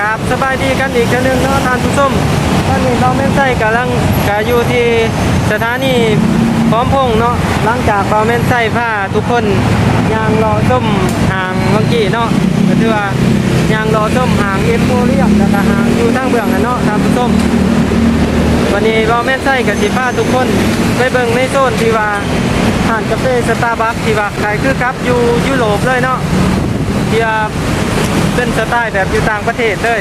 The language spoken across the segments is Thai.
กับสบายดีกันอีกเทื่อหนึงเนาะท่านผู้ชมตอนนี้เราแม่นใส่กำลังกาอยู่ที่สถานีพร้อมพงเนาะหลังจากเราแม่นใส่ผ้าทุกคนยางรอส้มห่างเมื่อกี้เนาะก็คือว่ายางรอส้มห่างเอ็มโมเรียมแล้วก็หางอยู่ทางเบื้องนั่นเนาะท่านผู้ชมวันนี้เราแม่นใส่กับสิผ้าทุกคนไปเบิ่งในโซนที่ว่าห่านกาแฟสตาร์บัคที่ว่าขายคือกับอยู่ยุโรปเลยเนาะที่ว่า เป็นสไตล์แบบอยู่ต่างประเทศเลย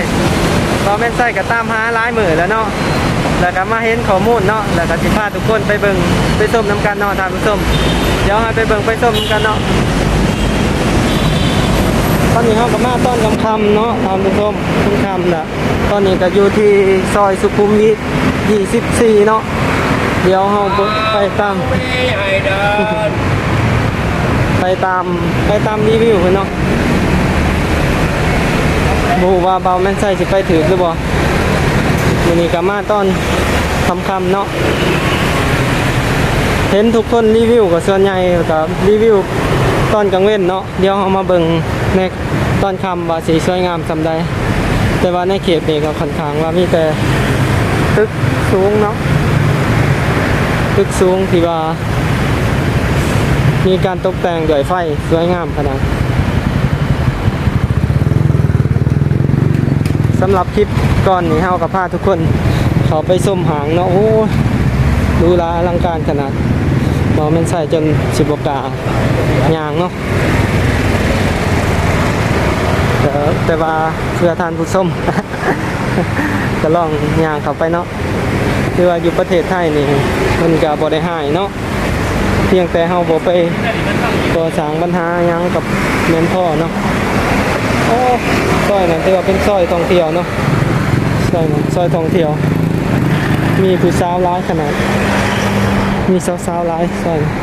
เราแม่นใส่กับตามหาร้ายมือแล้วเนาะแล้วก็มาเห็นข้อมูลเนาะแล้วก็สิผ้าทุกคนไปเบิ่งไปส้มน้ำกันเนาะท่านผู้ชมเดี๋ยวให้ไปเบิ่งไปส้มน้ำกันเนาะตอนนี้เราก็มาต้อนคำคำๆเนาะท่านผู้ชมคุณคำละตอนนี้ก็อยู่ที่ซอยสุขุมวิท24 เนาะเดี๋ยวเราไปตามไม่ให้เดินไปตามไปตามรีวิวเพิ่นเนาะ บูว่าเบาแม่นใส่สิไปถือหรือบ่มื้อนี้ก็มาตอนค่ำเนาะ เห็นทุกคนรีวิวก็ส่วนใหญ่ก็รีวิวตอนกลางเว้นเนาะ เดี๋ยวเรามาเบิ่งในตอนคำว่าสีสวยงามซำใด แต่ว่าในเขตนี้ก็ค่อนข้างว่ามีแต่ตึกสูงเนาะ ตึกสูงที่ว่า มีการตกแต่งด้วยไฟสวยงามขนาด สำหรับคลิปก่อนนี้เฮากับพาทุกคนขาไปส้มหางเนาะโอ้ดูแลอลังการขนาดบอมันใส่จนสิบกายางเนาะแต่แต่ว่าเพื่อทานผู้ส้มก็ลองยางเข้าไปเนาะคือว่าอยู่ประเทศไทยนี่มันก็บ่ได้หายเนาะเพียงแต่เฮาบ่ไปก่อสร้างปัญหายังกับแม่นพ่อเนาะ โอ้ซอยนั่นถือว่าเป็นซอยท่องเที่ยวเนาะซอยนั้นซอยท่องเที่ยว มีผู้สาวหลายขนาด มีสาวๆหลายซอยนั้น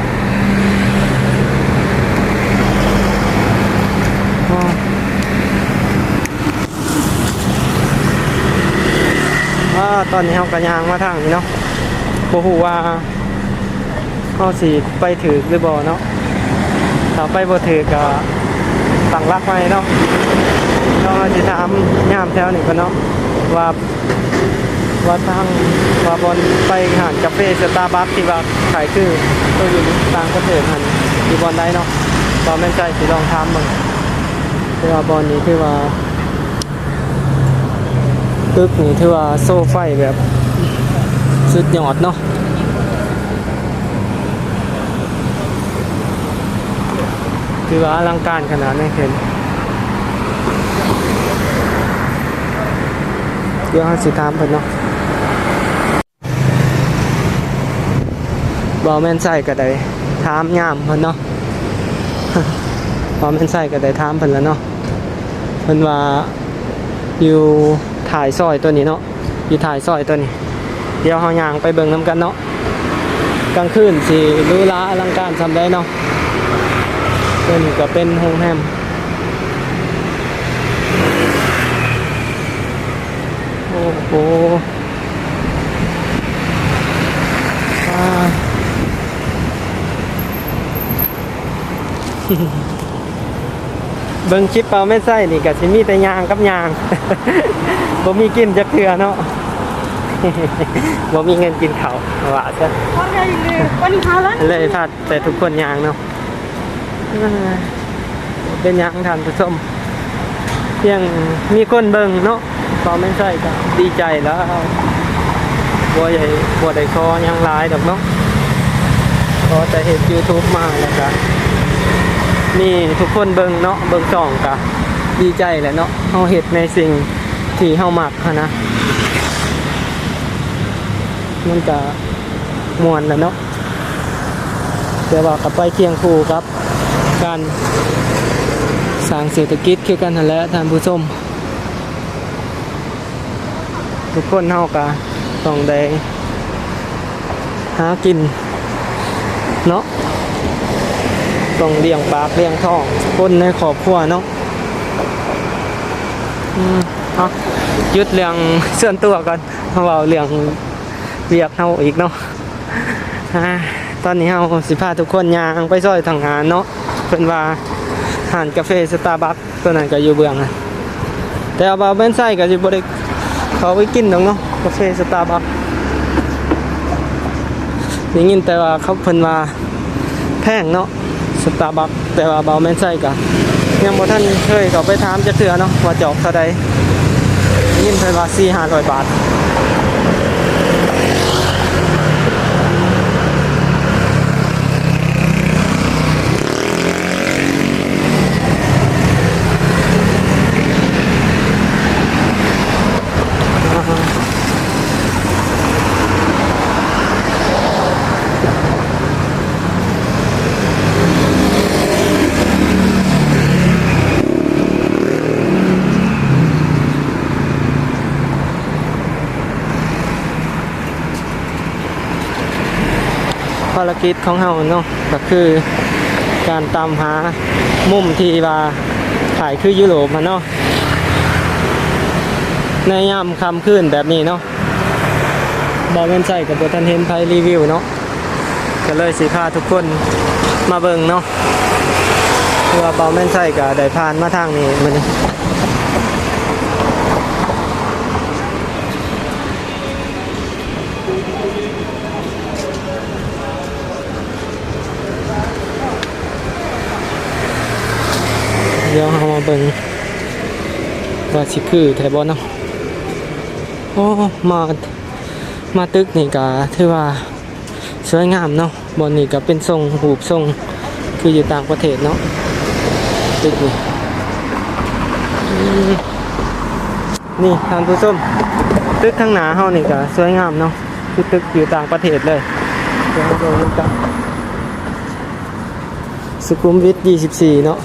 อ้าวอ่าตอนนี้เฮาก็ย่างมาทางนี้เนาะบ่ฮู้ว่าเขาสีไปถือหรือบ่เนาะถ้าไปบ่ถือก็ตั้งรักไว้เนาะ เราจะถามยามแถวนี้ก็เนาะว่าว่าทางว่าบอลไปหานกาแฟสตาร์บัคที่ว่าขายคือตัวอยู่ต่างประเทศหันอยู่บอลได้เนาะตอนแม่นใจสิลองถามมึงคือว่าบอลนี้คือว่าตึกนี่ถือว่าโซ่ไฟแบบสุดยอดเนาะคือว่าอลังการขนาดนี้เห็น ดี๋ยวเราสิถามเพิ่นเนาะบอแม่นใส่ก็ได้ถามยามเพิ่นเนาะบอแม่นใส่ก็ได้ถามเพิ่นแล้วเนาะเพิ่นว่าอยู่ถ่ายซอยตัวนี้เนาะอยู่ถ่ายซอยตัวนี้ เดี๋ยวเฮาย่างไปเบิ่งนํกันเนาะกลางคืนสิหรู้ลาอลังการซำได้เนาะเป็นก็เป็นโฮงแฮม โอ้โหอ่าเบิ่งคลิปเปล่าไม่ใส่นี่ก็สิมีแต่ยางกับยางบ่มีกินจักเทื่อเนาะบ่มีเงินกินข้าวว่าซะ Con đây thì con đi tháo lắm เลยพาดแต่ทุกคนยางเนาะอ่าเป็นยางทานผู้ชมเพียงมีคนเบิ่งเนาะ ตอนไม่ใช่ก็ดีใจแล้วบัวใหญ่บัวใดคอยังหลายดอกเนาะพอแต่เห็น YouTube มาแล้วก็นี่ทุกคนเบิงเนาะเบิงจ่องก็ดีใจแหละเนาะเฮาเฮ็ดในสิ่งที่เฮาหมักนะมันก็ม่วนแหละเนาะแต่ว่ากับไปเคียงคู่ครับ การสร้างเศรษฐกิจคือกันนั่นแหละท่านผู้ชม ทุกคนเฮาก็ต้องได้หากิน เนาะต้องเลี้ยงปากเลี้ยงท้องคนในครอบครัวเนาะอืมเอายุดเรื่องส่วนตัวก่อนเราเรื่องเรียกเฮาอีกเนาะตอนนี้เฮาสิพาทุกคนย่างไปซอยทางหารเนาะเพิ่นว่าหานกาแฟสตาร์บัคตัวนั้นก็อยู่เบื้องนะแต่เอาบาเบนไส้ก็สิบ่ได้ เขาไปกินดองเนาะกาแฟสตาร์บัคได้ยินแต่ว่าเขาเพิ่นว่าแพงเนาะสตาร์บัคแต่ว่าเบาเมนไส้กะยังบ่ท่านเคยเขาไปถามจะเถื่อเนาะว่าจอกเท่าใดยินเพิ่นว่า4-500บาท ภารกิจของเฮาเนาะก็คือการตามหามุมที่ว่าถ่ายคือยุโรปมาเนาะในยามค่ำคืนแบบนี้เนาะบอเวนใส่กับบทันเห็นไพรีวิวเนาะก็เลยสิพาทุกคนมาเบิ่งเนาะเพื่อเบาแม่นใส่ก็ได้ผ่านมาทางนี้มันนี้เดี๋ยวเรามาเบิ่งว่า สิคือแถวบ่เนาะโอ้มามาตึกนี่ก็ถือว่าสวยงามเนาะบอนนี่ก็เป็นทรงหูปทรงคืออยู่ต่างประเทศเนาะตึกนี่นี่ทานผู้ชมตึกข้างหน้าเฮานี่ก็สวยงามเนาะคือตึกอยู่ต่างประเทศเลยเดี๋ยวเราดูกันสุขุมวิท 24 เนาะ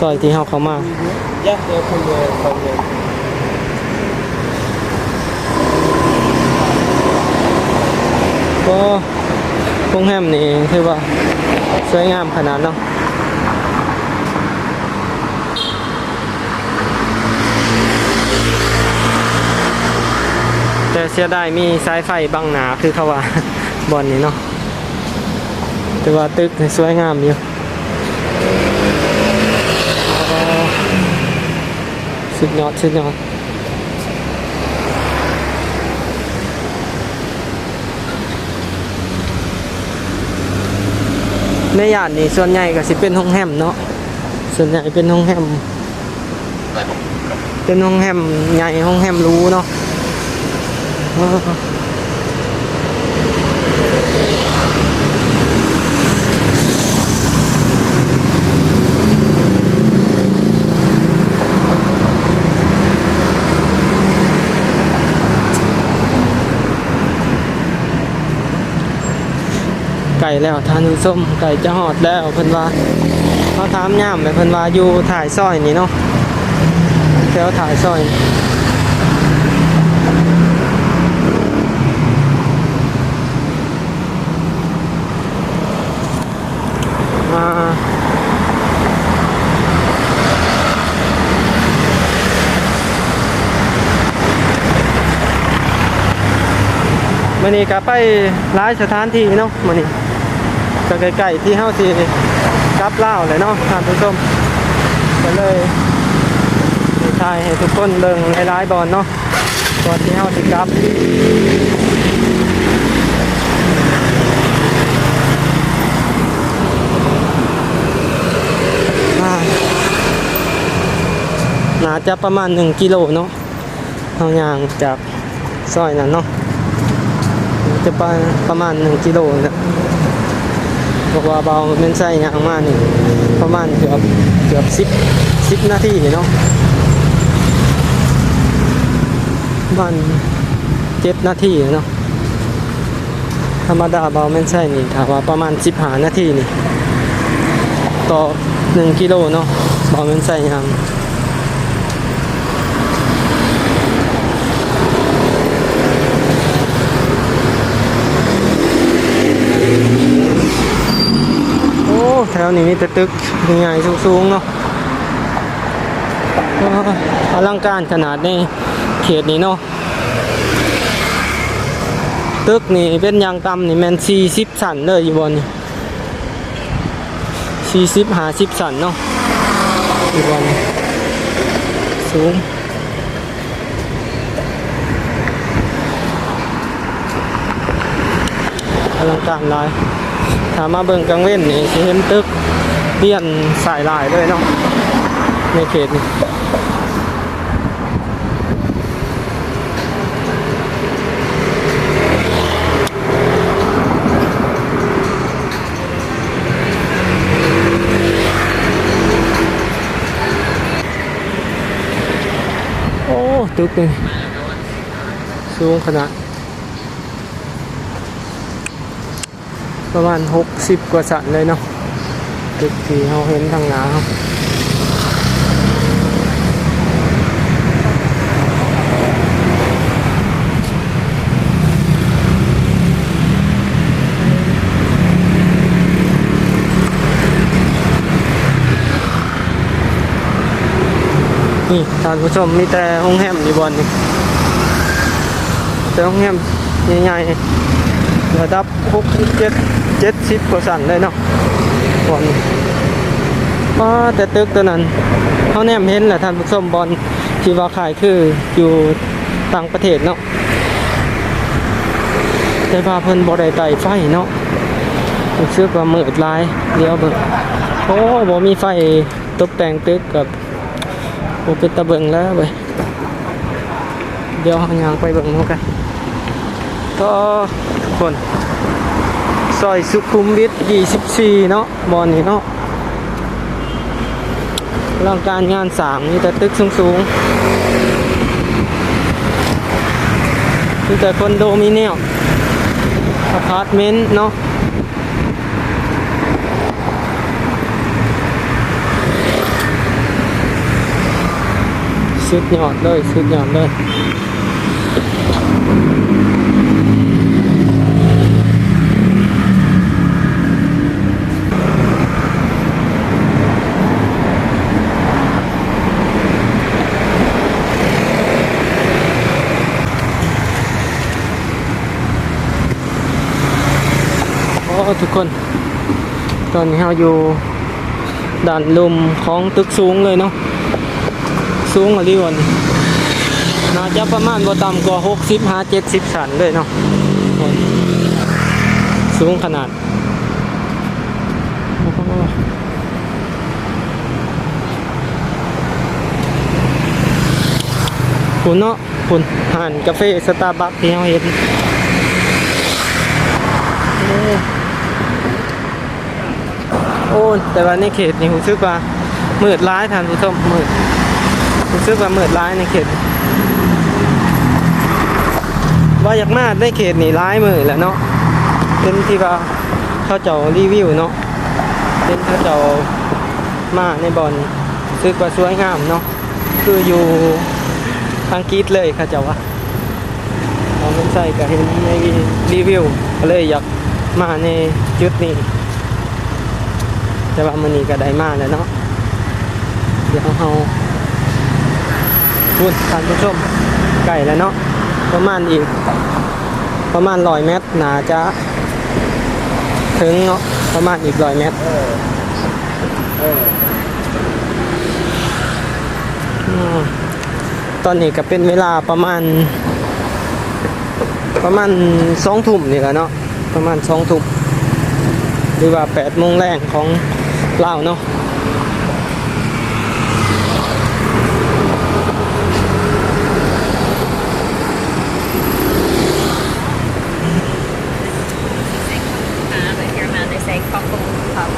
ซอยที่เฮาเข้ามา Ya, ya punya punya. ก็โรงแรมนี่คือว่าสวยงามขนาดเนาะแต่เสียดายมีสายไฟบังหนาคือเขาว่า บอนนี้เนาะแต่ว่าตึกนี่สวยงามอยู่อ๋อ สุดยอดสุดยอดในย่านนี้ส่วนใหญ่ก็สิเป็นห้องแฮมเนาะส่วนใหญ่เป็นห้องแฮมเป็นห้องแฮมใหญ่ห้องแฮมหรู้เนาะ ก่แล้วทานส้มไก่จะหอดแล้วเพิ่นว่าเขาถามย่ามไปเพิ่นว่าอยู่ถ่ายซอยนี่เนาะแถวถ่ายซอยอ่ามันนี่ก็ไปหลายสถานที่เนาะมันนี่ ก็ใกล้ๆที่เฮาสิกลับเล่าเลยเนาะท่านผู้ชมก็เลยถ่ายให้ทุกคนเบิ่งหลายบอลเนาะก่อนที่เฮาสิกลับอ่าน่าจะประมาณ 1 กิโลเนาะเอาย่างจากซอยนั้นเนาะจะไปประมาณ 1 กิโลนะ บอกว่าเบาเม่นไส่ย่างมานี่ประมาณเกือบเกือบสิบสิบนาทีเนาะมันเจ็ดนาทีเนาะธรรมดาเบาเม่นไส่นี่ถ้าว่าประมาณสิบหานาทีนี่ ต่อหนึ่งกิโลเนาะเบาเม่นไส่ยัง แถวนี้มีแต่ตึกใหญ่สูงๆเนาะอลังการขนาดในเขตนี้เนาะตึกนี่เป็นยางตำนี่แมนสี่สิบสันเลยอยู่บนสี่สิบหาสิบสันเนาะอยู่บนสูงอลังการเลย ถ้ามาเบิ่งกลางเว้นนี่สิเห็นตึกเปลี่ยนสายลายเลยเนาะในเขตนี่โอ้ตึกนี่สูงขนาด ประมาณ 60 กว่าสันเลยเนาะตึกที่เราเห็นทางหน้าครับนี่ท่านผู้ชมมีแต่ห้องแฮมอยู่บนนี่แต่ห้องแฮมใหญ่ๆ ระดับ67 70กว่าสั่นเลยเนาะบอลมาแต่ตึกตัวนั้นเขาแนมเห็นแหละท่านผู้ชมบอลที่ว่าขายคืออยู่ต่างประเทศเนาะแต่ว่าเพิ่นบ่ได้ไต่ไฟเนาะรู้สึกว่ามืดหลายเดี๋ยวเบิ่งโอ้บ่มีไฟตกแต่งตึกกับบ่เป็นตะเบิงแล้วเว้ยเดี๋ยวเฮาย่างไปเบิ่งเนาะกันก็ คนซอยสุขุมวิท24 เนาะบอนนี่เนาะร่างการงานสางมีแต่ตึกสูงๆมีแต่คอนโดมิเนียมอพาร์ตเมนต์เนาะสุดยอดเลย สุดยอดเลย ทุกคน ตอนนี้เราอยู่ด่านลุมของตึกสูงเลยเนาะสูงกว่าที่วันน่าจะประมาณบ่ต่ำกว่า60หา70สันเลยเนาะสูงขนาดโอ้โหคุณเนาะคุณห่านกาแฟสตาร์บัคที่เราเห็น โอ้แต่ว่าในเขตนี่ผมซึกว่ามืดร้ายทานผู้ชมมืดผมซึกว่ามืดร้ายในเขตว่าอยากมาในเขตนี่ร้ายมืดแหล้วเนาะเป็นที่ว่าเขาเจ้ารีวิวเนาะเป็นเขาเจ้ามาในบอลซึกว่าสวยงามเนาะคืออยู่อังกฤษเลยเขาเจ้าว่าเราไม่ใช่ก็เห็นในรีวิวก็เลยอยากมาในจุดนี้ แต่ว่ามันนี้ก็ได้มาแล้วเนาะเดี๋ยวเราพูดท่านผู้ชมไก่แล้วเนาะประมาณอีก ประมาณร้อยเมตรหนาจะถึงเนาะประมาณอีกร้อยเมตรตอนนี้ก็เป็นเวลาประมาณ ประมาณสองทุ่มนี่แหละเนาะประมาณสองทุ่มหรือว่า8โมงแรกของ ลาวเนาะ Uh, but here man, they say cockle pub.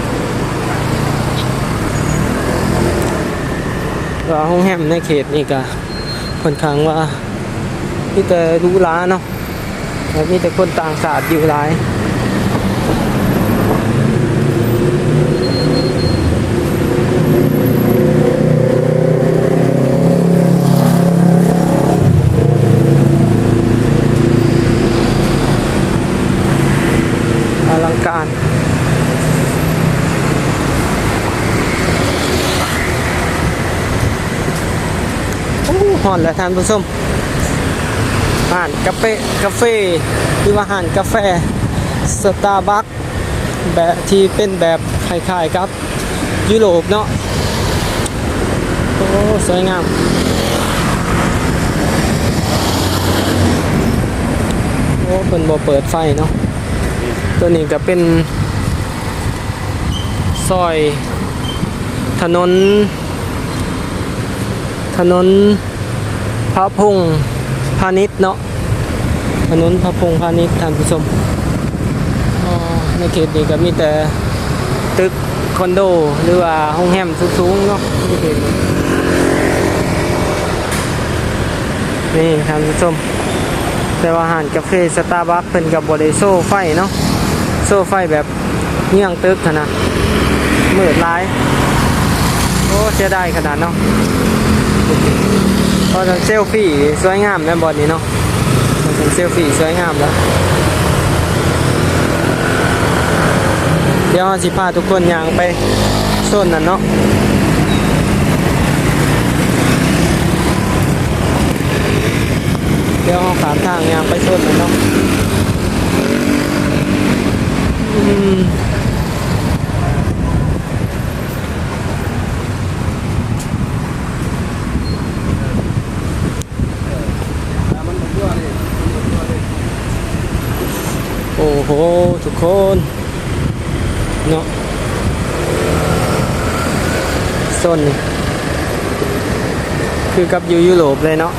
ก็ห้องแฮมในเขตนี่ก็ค่อนข้างว่ามีแต่รูหราเนาะแล้วมีแต่คนต่างชาติอยู่หลาย อลังการ โอนแล้วท่านผู้ชมห่านกาแฟกาแฟหรือว่าห่านกาแฟสตาร์บัคแบบที่เป็นแบบคล้ายๆครับ ยุโรปเนาะโอ้สวยงามโอ้เป็นบ่เปิดไฟเนาะตัวนี้ก็เป็นซอย ถนน ถนน พระพงพาณิชย์เนาะถนนพระพงพาณิชย์ท่านผู้ชมอ๋อในเขตนี้ก็มีแต่ตึกคอนโดหรือว่าห้องแฮมสูงๆเนาะในเขตนี้นี่ท่านผู้ชม แต่ว่าอาหารกาแฟสตาร์บัคเพิ่นกับบริโซ่ไฟเนาะโซ่ไฟแบบเงี้ยงตึกขนาดมืดร้าย โอ้เสียดายขนาดเนาะ พอจะเซลฟี่สวยงามแม่บอลนี้เนาะมันเซลฟี่สวยงามแล้วเดี๋ยวเราสิพาทุกคนยางไปโซนนั้นเนาะเดี๋ยวเราขามทางยางไปโซนนั้นเนาะอืมโอ้โหทุกคนเนาะโซนนี่คือกับยูยุโรปเลยเนาะ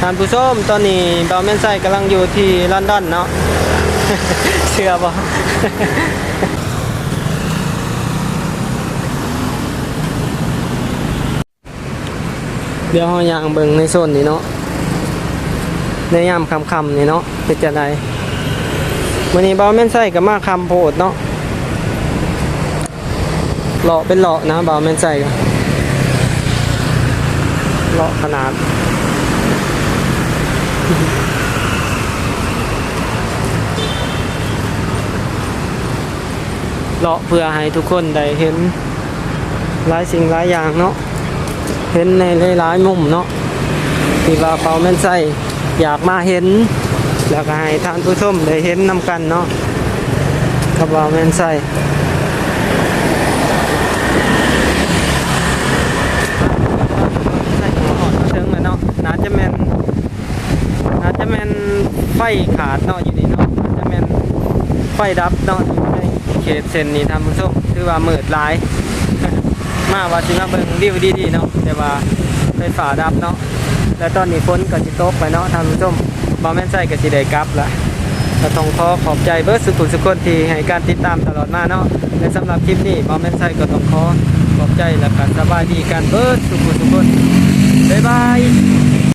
ท่านผู้ชมตอนนี้บาแมนไซกำลังอยู่ที่ลอนดอนเนาะเชื่อบ่ เดี๋ยวเรายางเบิ่งในโซนนี้เนาะในยามค่ำนี่เนาะเป็นจะไดวันนี้บาวแมนไซกับมาคำโพดเนาะเลาะเป็นเลาะนะบาวแมนไซก็เลาะขนาดเลาะเพื่อให้ทุกคนได้เห็นหลายสิ่งหลายอย่างเนาะ เห็นในหลายๆมุมเนาะที่ว่าเปาแม่นใส่อยากมาเห็น แล้วก็ให้ท่านผู้ชมได้เห็นนำกันเนาะกับเปาแม่นใส่ใส่หัวหอดมาถึงแล้วเนาะน่าจะแมนน่าจะแมนไฟขาดเนาะอยู่นี่เนาะน่าจะแม่นไฟดับเนาะอยู่ในเขตเส้นนี้ท่านผู้ชมถือว่ามืดหลาย มาว่าสิมาเบิ่งวิวดีๆเนาะแต่ว่าไฟฟ้าดับเนาะและตอนนี้ฝนก็สิตกไปเนาะท่านผู้ชมบ่แม่นใส่ก็สิได้กลับละก็ต้องขอขอบใจเบิร์ดสุขุมสุขคนที่ให้การติดตามตลอดมาเนาะและสำหรับคลิปนี้บ่แม่นใส่ก็ต้องขอขอบใจและก็สบายดีกันเบิร์ดสุขุมสุขคนบ๊ายบาย